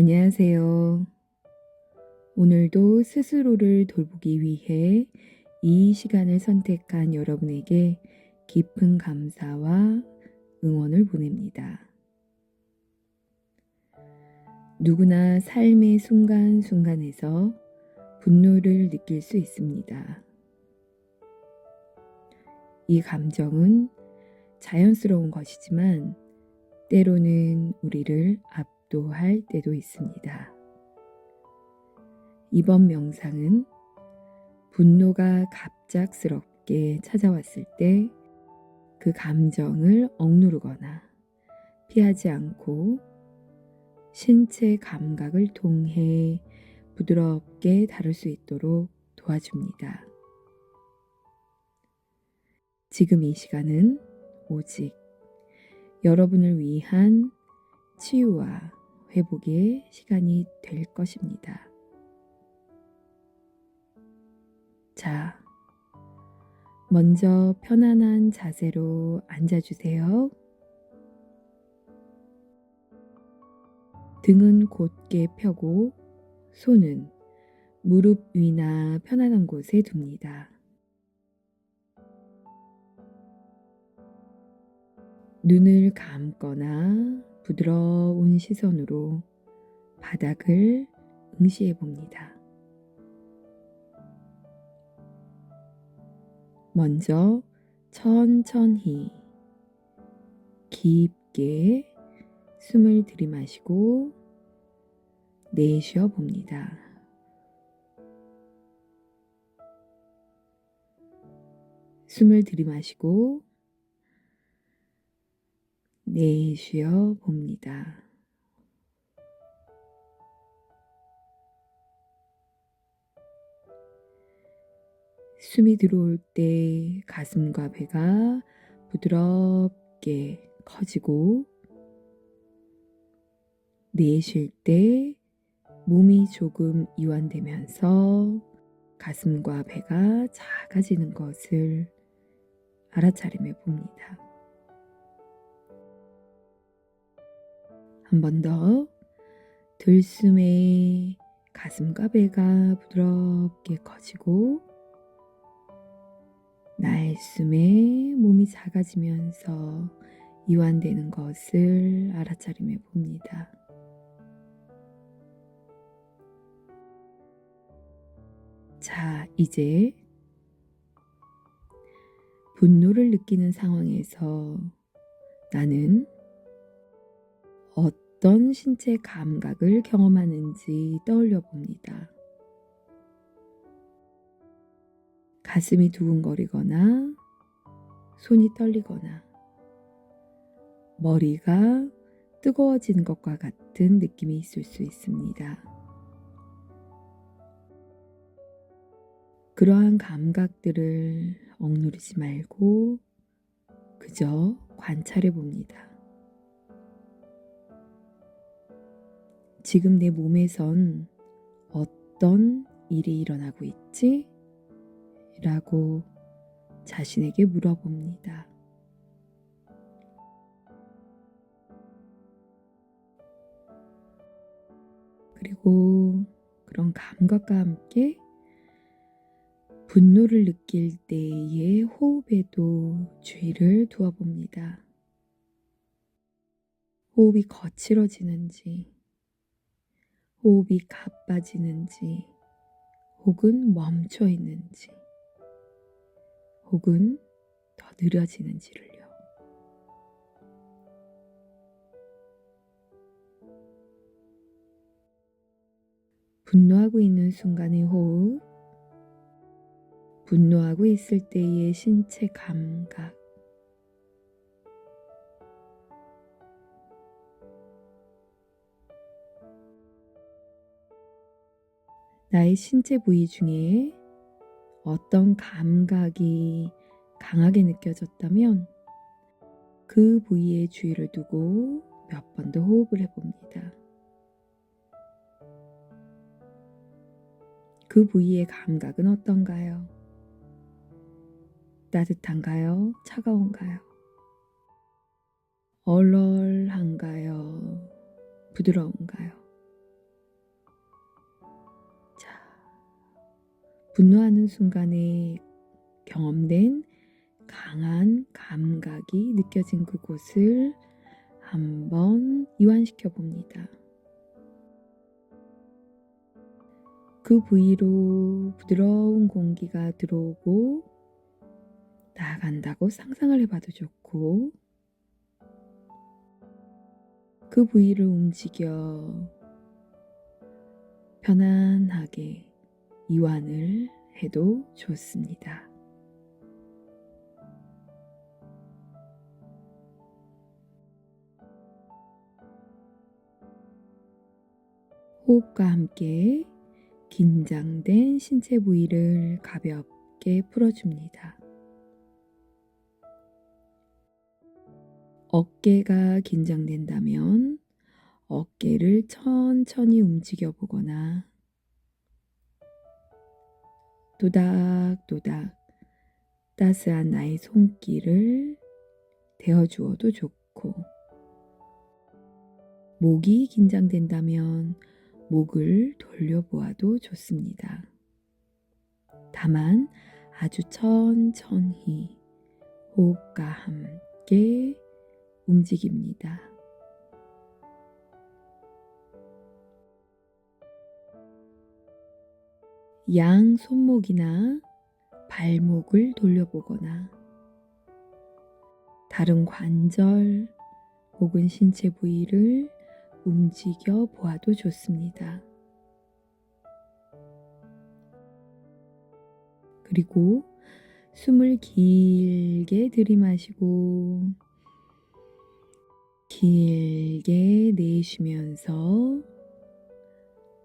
안녕하세요. 오늘도 스스로를 돌보기 위해 이 시간을 선택한 여러분에게 깊은 감사와 응원을 보냅니다. 누구나 삶의 순간순간에서 분노를 느낄 수 있습니다. 이 감정은 자연스러운 것이지만 때로는 우리를 압 도할 때도 있습니다. 이번 명상은 분노가 갑작스럽게 찾아왔을 때 그 감정을 억누르거나 피하지 않고 신체 감각을 통해 부드럽게 다룰 수 있도록 도와줍니다. 지금 이 시간은 오직 여러분을 위한 치유와 회복의 시간이 될 것입니다. 자, 먼저 편안한 자세로 앉아주세요. 등은 곧게 펴고 손은 무릎 위나 편안한 곳에 둡니다. 눈을 감거나 부드러운 시선으로 바닥을 응시해 봅니다. 먼저 천천히 깊게 숨을 들이마시고 내쉬어 봅니다. 숨을 들이마시고 내쉬어 봅니다. 숨이 들어올 때 가슴과 배가 부드럽게 커지고 내쉴 때 몸이 조금 이완되면서 가슴과 배가 작아지는 것을 알아차림해 봅니다. 한 번 더 들숨에 가슴과 배가 부드럽게 커지고 날숨에 몸이 작아지면서 이완되는 것을 알아차림해 봅니다. 자, 이제 분노를 느끼는 상황에서 나는 어떤 신체 감각을 경험하는지 떠올려 봅니다. 가슴이 두근거리거나 손이 떨리거나 머리가 뜨거워지는 것과 같은 느낌이 있을 수 있습니다. 그러한 감각들을 억누르지 말고 그저 관찰해 봅니다. 지금 내 몸에선 어떤 일이 일어나고 있지? 라고 자신에게 물어봅니다. 그리고 그런 감각과 함께 분노를 느낄 때의 호흡에도 주의를 두어 봅니다. 호흡이 거칠어지는지, 호흡이 가빠지는지, 혹은 멈춰 있는지, 혹은 더 느려지는지를요. 분노하고 있는 순간의 호흡, 분노하고 있을 때의 신체 감각, 나의 신체 부위 중에 어떤 감각이 강하게 느껴졌다면 그 부위에 주의를 두고 몇 번 더 호흡을 해봅니다. 그 부위의 감각은 어떤가요? 따뜻한가요? 차가운가요? 얼얼한가요? 부드러운가요? 분노하는 순간에 경험된 강한 감각이 느껴진 그곳을 한번 이완시켜 봅니다. 그 부위로 부드러운 공기가 들어오고 나간다고 상상을 해봐도 좋고 그 부위를 움직여 편안하게 이완을 해도 좋습니다. 호흡과 함께 긴장된 신체 부위를 가볍게 풀어줍니다. 어깨가 긴장된다면 어깨를 천천히 움직여 보거나 도닥도닥 따스한 나의 손길을 대어주어도 좋고 목이 긴장된다면 목을 돌려보아도 좋습니다. 다만 아주 천천히 호흡과 함께 움직입니다. 양 손목이나 발목을 돌려보거나 다른 관절 혹은 신체 부위를 움직여 보아도 좋습니다. 그리고 숨을 길게 들이마시고 길게 내쉬면서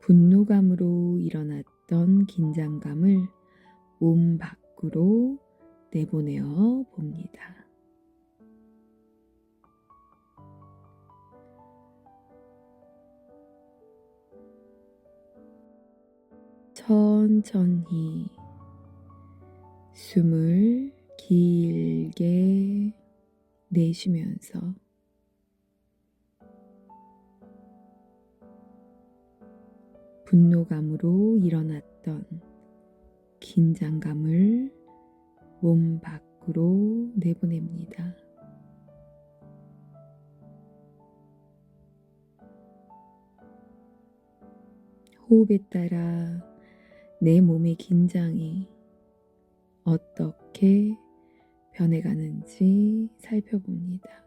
분노감으로 일어났던 긴장감을 몸 밖으로 내보내어 봅니다. 천천히 숨을 길게 내쉬면서 분노감으로 일어났던 긴장감을 몸 밖으로 내보냅니다. 호흡에 따라 내 몸의 긴장이 어떻게 변해가는지 살펴봅니다.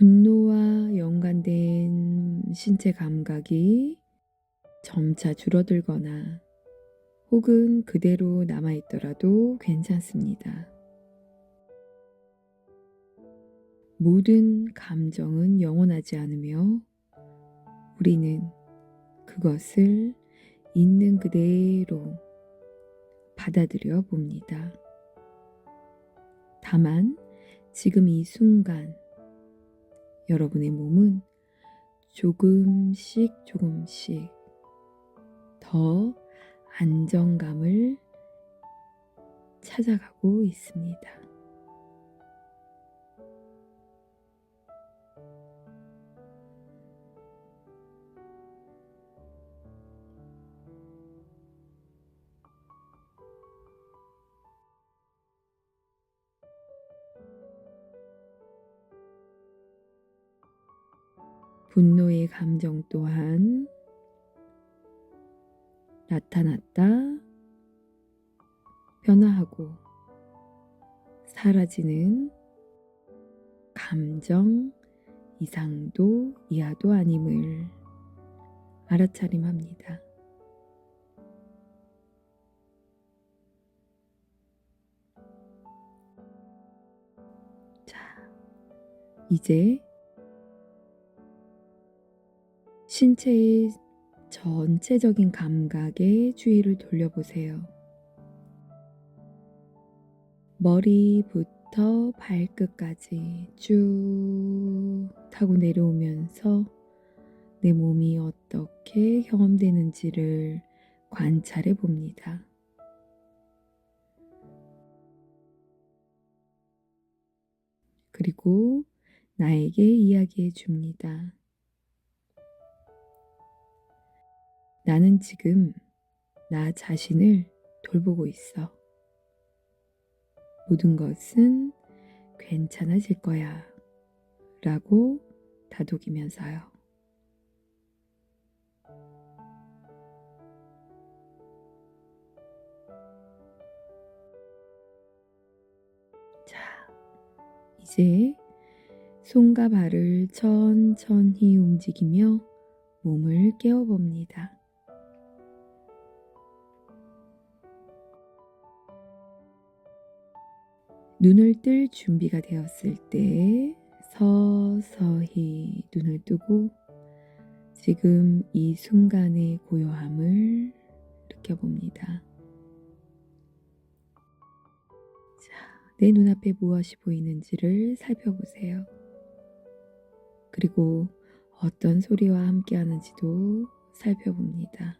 분노와 연관된 신체 감각이 점차 줄어들거나 혹은 그대로 남아있더라도 괜찮습니다. 모든 감정은 영원하지 않으며 우리는 그것을 있는 그대로 받아들여 봅니다. 다만 지금 이 순간 여러분의 몸은 조금씩 조금씩 더 안정감을 찾아가고 있습니다. 분노의 감정 또한 나타났다, 변화하고 사라지는 감정 이상도 이하도 아님을 알아차림합니다. 자, 이제 신체의 전체적인 감각에 주의를 돌려보세요. 머리부터 발끝까지 쭉 타고 내려오면서 내 몸이 어떻게 경험되는지를 관찰해 봅니다. 그리고 나에게 이야기해 줍니다. 나는 지금 나 자신을 돌보고 있어. 모든 것은 괜찮아질 거야. 라고 다독이면서요. 자, 이제 손과 발을 천천히 움직이며 몸을 깨워봅니다. 눈을 뜰 준비가 되었을 때 서서히 눈을 뜨고 지금 이 순간의 고요함을 느껴봅니다. 자, 내 눈앞에 무엇이 보이는지를 살펴보세요. 그리고 어떤 소리와 함께 하는지도 살펴봅니다.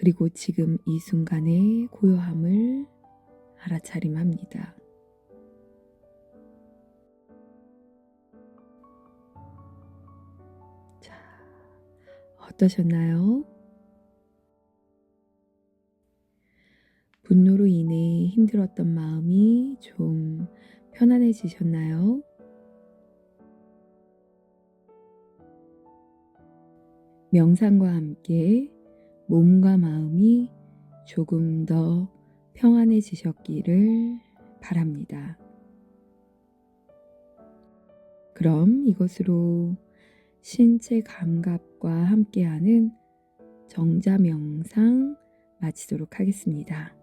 그리고 지금 이 순간의 고요함을 알아차림합니다. 자, 어떠셨나요? 분노로 인해 힘들었던 마음이 좀 편안해지셨나요? 명상과 함께 몸과 마음이 조금 더 평안해지셨기를 바랍니다. 그럼 이것으로 신체 감각과 함께하는 정자 명상 마치도록 하겠습니다.